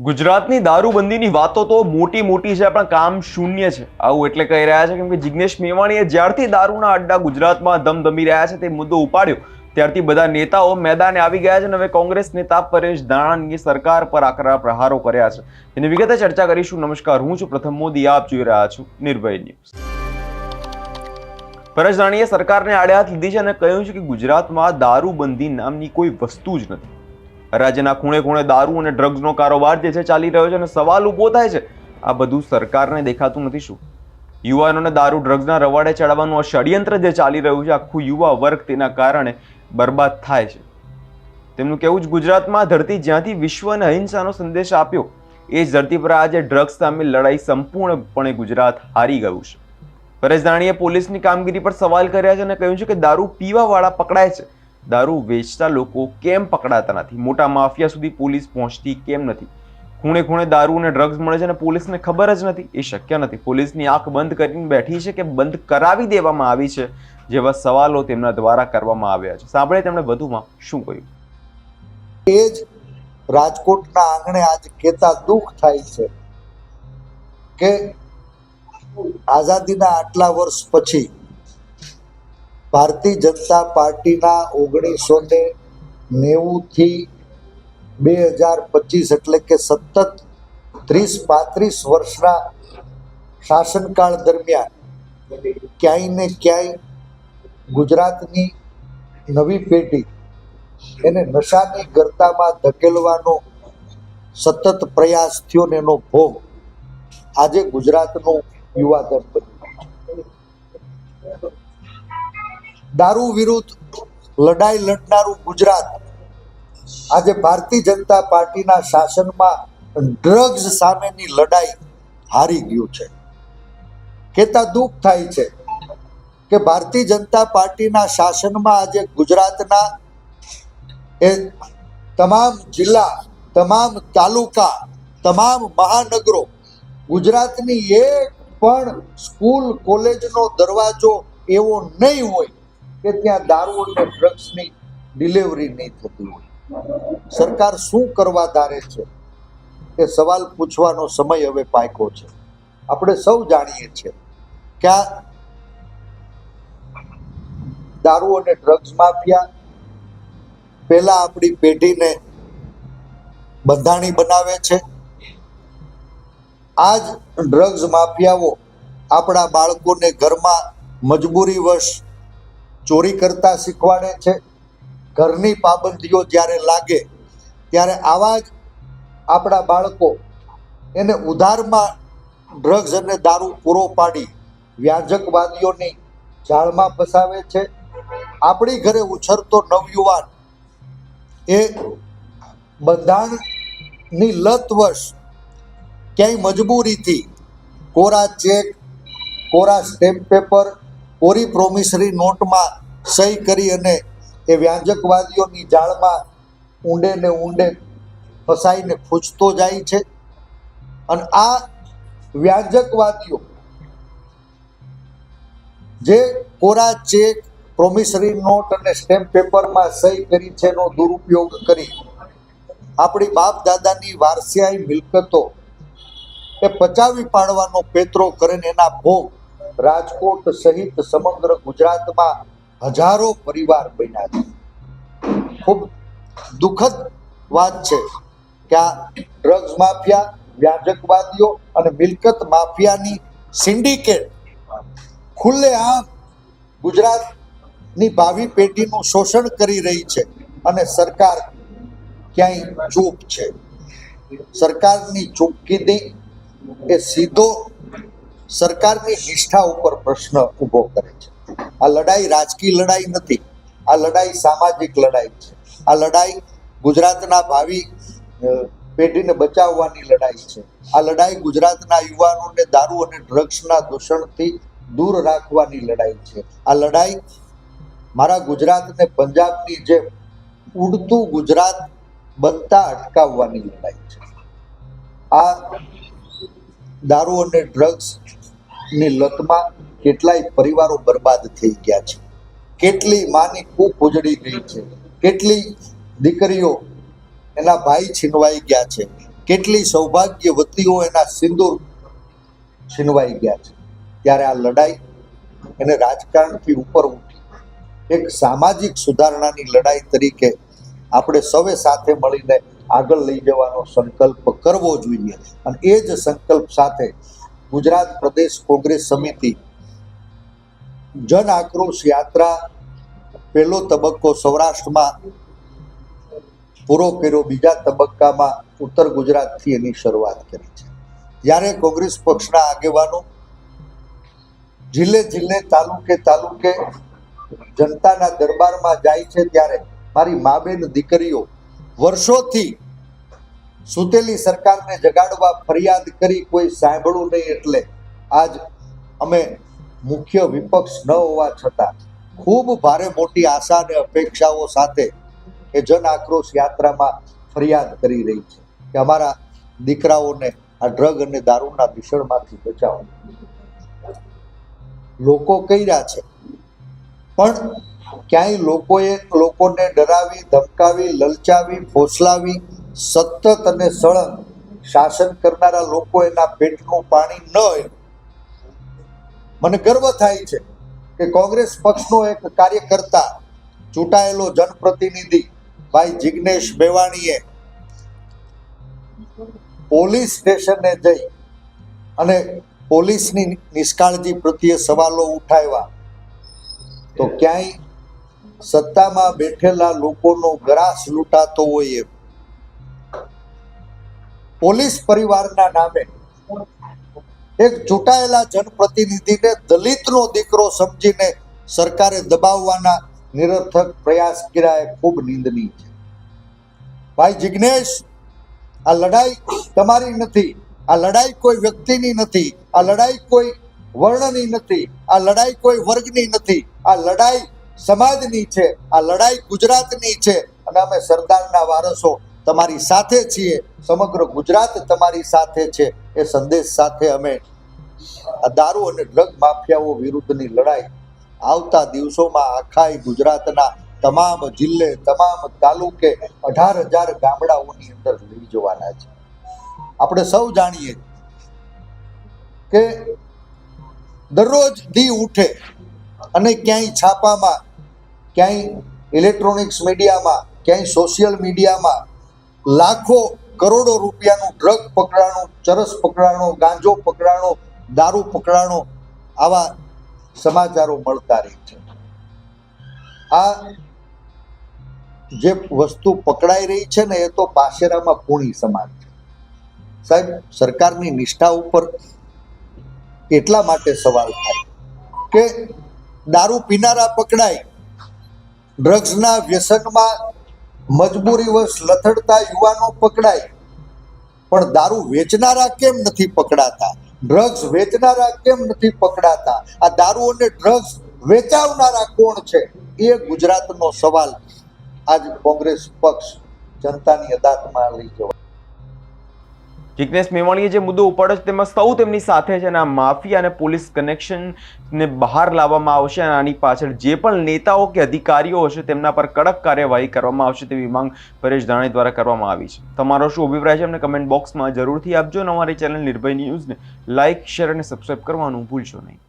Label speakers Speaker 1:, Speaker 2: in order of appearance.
Speaker 1: ગુજરાતની દારૂબંધીની વાતો તો મોટી મોટી છે, પણ કામ શૂન્ય છે. આવું એટલે કહી રહ્યા છે, કેમ કે જિગ્નેશ મેવાણીએ જ્યારથી દારૂના અડ્ડા ગુજરાતમાં ધમધમી રહ્યા છે, તે મુદ્દો ઉપાડ્યો. ત્યારથી બધા નેતાઓ મેદાને આવી ગયા છે અને હવે કોંગ્રેસ નેતા પરેશ ધાણાની સરકાર પર આકરા પ્રહારો કર્યા છે. એની વિગતે ચર્ચા કરીશું. નમસ્કાર, હું છું પ્રથમ મોદી. આપ જોઈ રહ્યા છું નિર્ભય ન્યૂઝ. પરેશ ધાણીએ સરકારને આડે હાથ લીધી છે અને કહ્યું છે કે ગુજરાતમાં દારૂબંધી નામની કોઈ વસ્તુ જ નથી. રાજ્યના ખૂણે ખૂણે દારૂ અને ડ્રગ્સનો કારોબાર જે છે ચાલી રહ્યો છે અને સવાલ ઊભો થાય છે. આ બધું સરકારને દેખાતું નથી શું? યુવાનોને દારૂ ડ્રગ્સના રવાડે ચડાવવાનું આ ષડયંત્ર જે ચાલી રહ્યું છે, આખું યુવા વર્ગ તેના કારણે બરબાદ થાય છે. તેમનું કહેવું જ ગુજરાતમાં ધરતી જ્યાંથી વિશ્વને અહિંસાનો સંદેશ આપ્યો, એ જ ધરતી પર આજે ડ્રગ્સ સામે લડાઈ સંપૂર્ણપણે ગુજરાત હારી ગયું છે. પરેશ દાણીએ પોલીસની કામગીરી પર સવાલ કર્યા છે અને કહ્યું છે કે દારૂ પીવાવાળા પકડાય છે. દારૂ વેચતા લોકો કેમ પકડાતા નથી? મોટા માફિયા સુધી પોલીસ પહોંચતી કેમ નથી? ખૂણે ખૂણે દારૂ અને ડ્રગ્સ મળે છે અને પોલીસને ખબર જ નથી. એ શક્ય નથી. પોલીસની આંખ બંધ કરીને બેઠી છે કે બંધ કરાવી દેવામાં આવી છે જેવા સવાલો તેમના દ્વારા કરવામાં આવ્યા છે. સાંભળે તેમણે વધુમાં શું કહ્યું?
Speaker 2: એ જ રાજકોટના આંગણે આજ કહેતા દુઃખ થાય છે કે આઝાદીના આટલા વર્ષ પછી ભારતીય જનતા પાર્ટીના ઓગણીસો ને નેવુંથી બે હજાર પચીસ એટલે કે સતત ત્રીસ પાંત્રીસ વર્ષના શાસનકાળ દરમિયાન ક્યાંય ને ક્યાંય ગુજરાતની નવી પેઢી એને નશાની ગરતામાં ધકેલવાનો સતત પ્રયાસ થયો ને એનો ભોગ આજે ગુજરાતનું યુવાધન બન્યું. દારૂ વિરુદ્ધ લડાઈ લડનારું ગુજરાત આજે ભારતીય જનતા પાર્ટીના શાસનમાં ડ્રગ્સ સામેની લડાઈ હારી ગયું છે. કહેતા દુઃખ થાય છે કે ભારતીય જનતા પાર્ટીના શાસનમાં આજે ગુજરાતના એ તમામ જિલ્લા, તમામ તાલુકા, તમામ મહાનગરો, ગુજરાતની એક પણ સ્કૂલ, કોલેજનો દરવાજો એવો નહીં હોય કે ત્યાં દારૂ અને ડ્રગ્સની ડિલિવરી નહીં થતી હોય. સરકાર શું કરવા ધારે છે? એ સવાલ પૂછવાનો સમય હવે પાક્યો છે. આપણે સૌ જાણીએ છીએ કે આ દારૂ અને ડ્રગ્સ માફિયા પહેલા આપણી પેઢીને બંધાણી બનાવે છે. આ જ ડ્રગ્સ માફિયાઓ આપણા બાળકોને ઘરમાં મજબૂરીવશ ચોરી કરતા શીખવાડે છે. ઘરની પાબંદીઓ જ્યારે લાગે, ત્યારે આવા જ આપણા બાળકો એને ઉધારમાં ડ્રગ્સ અને દારૂ પૂરો પાડી વ્યાજકવાદીઓની જાળમાં ફસાવે છે. આપણી ઘરે ઉછરતો નવયુવાન એ બંધાણની લતવશ ક્યાંય મજબૂરીથી કોરા ચેક, કોરા સ્ટેમ્પ પેપર કોરી પ્રોમિસરી નોટમાં સહી કરી અને એ વ્યાજકવાદીઓની જાળમાં ઊંડે ને ઊંડે ફસાઈને ખૂંચતો જાય છે. અને આ વ્યાજકવાદીઓ જે કોરા ચેક, પ્રોમિસરી નોટ અને સ્ટેમ્પ પેપરમાં સહી કરી છે એનો દુરુપયોગ કરી આપણી બાપ દાદાની વારસિયાઈ મિલકતો એ પચાવી પાડવાનો પેત્રો કરીને એના ભોગ રાજકોટ સહિત સમગ્ર ગુજરાતમાં હજારો પરિવાર બન્યા છે. ખૂબ દુઃખદ વાત છે કે આ ડ્રગ્સ માફિયા, વ્યાજકવાદીઓ અને મિલકત માફિયાની સિન્ડિકેટ ખુલ્લે આ ગુજરાતની ભાવિ પેઢીનું શોષણ કરી રહી છે અને સરકાર ક્યાંય ચૂપ છે. સરકારની ચૂપકીદી એ સીધો સરકારની નિષ્ઠા ઉપર પ્રશ્ન ઊભો કરે છે. આ લડાઈ રાજકીય લડાઈ નથી, આ લડાઈ સામાજિક લડાઈ છે. આ લડાઈ ગુજરાતના ભાવિ પેઢીને બચાવવાની લડાઈ છે. આ લડાઈ ગુજરાતના યુવાનોને દારૂ અને ડ્રગ્સના દૂષણથી દૂર રાખવાની લડાઈ છે. આ લડાઈ મારા ગુજરાતને પંજાબની જેમ ઉડતું ગુજરાત બનતા અટકાવવાની લડાઈ છે. આ દારૂ અને ડ્રગ્સ ની લતમાં કેટલાય પરિવારો બરબાદ થઈ ગયા છે. કેટલી માની કૂપ ઉજળી ગઈ છે. કેટલી દીકરીઓ એના ભાઈ છીનવાઈ ગયા છે. કેટલી સૌભાગ્યવતીઓ એના સિંદૂર છીનવાઈ ગયા છે. ત્યારે આ લડાઈ એને રાજકારણથી ઉપર ઉઠી. એક સામાજિક સુધારણાની લડાઈ તરીકે આપણે સૌએ સાથે મળીને આગળ લઈ જવાનો સંકલ્પ કરવો જોઈએ. અને એ જ સંકલ્પ સાથે ગુજરાત પ્રદેશ કોંગ્રેસ સમિતિ જન આક્રોશ યાત્રા પહેલો તબક્કો સૌરાષ્ટ્રમાં પૂરો કર્યો. બીજા તબક્કામાં ઉત્તર ગુજરાતથી એની શરૂઆત કરી છે. જ્યારે કોંગ્રેસ પક્ષના આગેવાનો જિલ્લે જિલ્લે તાલુકે તાલુકે જનતાના દરબારમાં જાય છે. ત્યારે મારી મા બેન દીકરીઓ વર્ષોથી સુતેલી સરકારને જગાડવા ફરિયાદ કરી કોઈ સાંભળવું નહીં એટલે આજ અમે મુખ્ય વિપક્ષ ન હોવા છતાં ખૂબ ભારે મોટી આશા અને અપેક્ષાઓ સાથે એ જન આક્રોશ યાત્રામાં ફરિયાદ કરી રહી છે કે અમારા દીકરાઓને આ ડ્રગ અને દારૂના દૂષણમાંથી બચાવો. લોકો કહી રહ્યા છે, પણ ક્યાંય લોકોએ લોકોને ડરાવી, ધમકાવી, લલચાવી, ફોસલાવી સતત અને સળંગ શાસન કરનારા લોકો એના પેટનું પાણી ન મને ગર્વ થાય છે કે કોંગ્રેસ પક્ષનો એક કાર્યકર્તા, ચૂંટાયેલો જનપ્રતિનિધિ, ભાઈ જિગ્નેશ મેવાણીએ પોલીસ સ્ટેશને જઈ અને પોલીસની નિષ્કાળજી પ્રત્યે સવાલો ઉઠાવ્યા. તો ક્યાંય સત્તામાં બેઠેલા લોકોનો ગ્રાસ લૂંટાતો હોય એમ. પોલીસ પરિવારના નામે એક ચૂંટાયેલા જનપ્રતિનિધિને દલિતનો દીકરો સમજીને સરકારે દબાવવાના નિરર્થક પ્રયાસ કર્યા એ ખૂબ નિંદનીય છે. ભાઈ જિગ્નેશ, આ લડાઈ તમારી નથી, આ લડાઈ કોઈ વ્યક્તિની નથી, આ લડાઈ કોઈ વર્ણની નથી, આ લડાઈ કોઈ વર્ગની નથી, આ લડાઈ સમાજની છે, આ લડાઈ ગુજરાતની છે અને અમે સરદારના વારસો તમારી સાથે છીએ. સમગ્ર ગુજરાત તમારી સાથે છે. એ સંદેશ સાથે અમે આ દારૂ અને ડ્રગ માફિયાઓ વિરુદ્ધની લડાઈ આવતા દિવસોમાં આખાય ગુજરાતના તમામ જિલ્લે, તમામ તાલુકે અઢાર હજાર ગામડાઓની અંદર લઈ જવાના છે. આપણે સૌ જાણીએ કે દરરોજ દી ઉઠે અને ક્યાંય છાપામાં, ક્યાંય ઇલેક્ટ્રોનિક્સ મીડિયામાં ક્યાંય સોશિયલ મીડિયામાં લાખો કરોડો રૂપિયાનું ડ્રગ પકડાણું, ચરસ પકડાણો, ગાંજો પકડાણો, દારૂ પકડાણો આવા સમાચારો મળતા રહે છે. આ જે વસ્તુ પકડાઈ રહી છે ને એ તો પાસેરામાં પૂણી સમાજ છે. સાહેબ, સરકારની નિષ્ઠા ઉપર એટલા માટે સવાલ થાય કે દારૂ પીનારા પકડાય ડ્રગ્સના વ્યસનમાં મજબૂરીવશ લથડતા યુવાનો પકડાય. પણ દારૂ વેચનારા કેમ નથી પકડાતા? ડ્રગ્સ વેચનારા કેમ નથી પકડાતા? આ દારૂ અને ડ્રગ્સ વેચાવનારા કોણ છે? એ ગુજરાતનો સવાલ આજ કોંગ્રેસ પક્ષ જનતાની અદાલતમાં લઈ જવા
Speaker 1: જિગ્નેશ મેવાણીએ જે મુદ્દો ઉપાડ્યો છે, તેમાં સૌ તેમની સાથે છે અને આ માફિયા અને પોલીસ કનેક્શનને બહાર લાવવામાં આવશે અને આની પાછળ જે પણ નેતાઓ કે અધિકારીઓ હશે, તેમના પર કડક કાર્યવાહી કરવામાં આવશે તેવી માંગ પરેશ ધાણી દ્વારા કરવામાં આવી છે. તમારો શું અભિપ્રાય છે, અમને કમેન્ટ બોક્સમાં જરૂરથી આપજો અને અમારી ચેનલ નિર્ભય ન્યૂઝને લાઇક શેર અને સબસ્ક્રાઇબ કરવાનું ભૂલશો નહીં.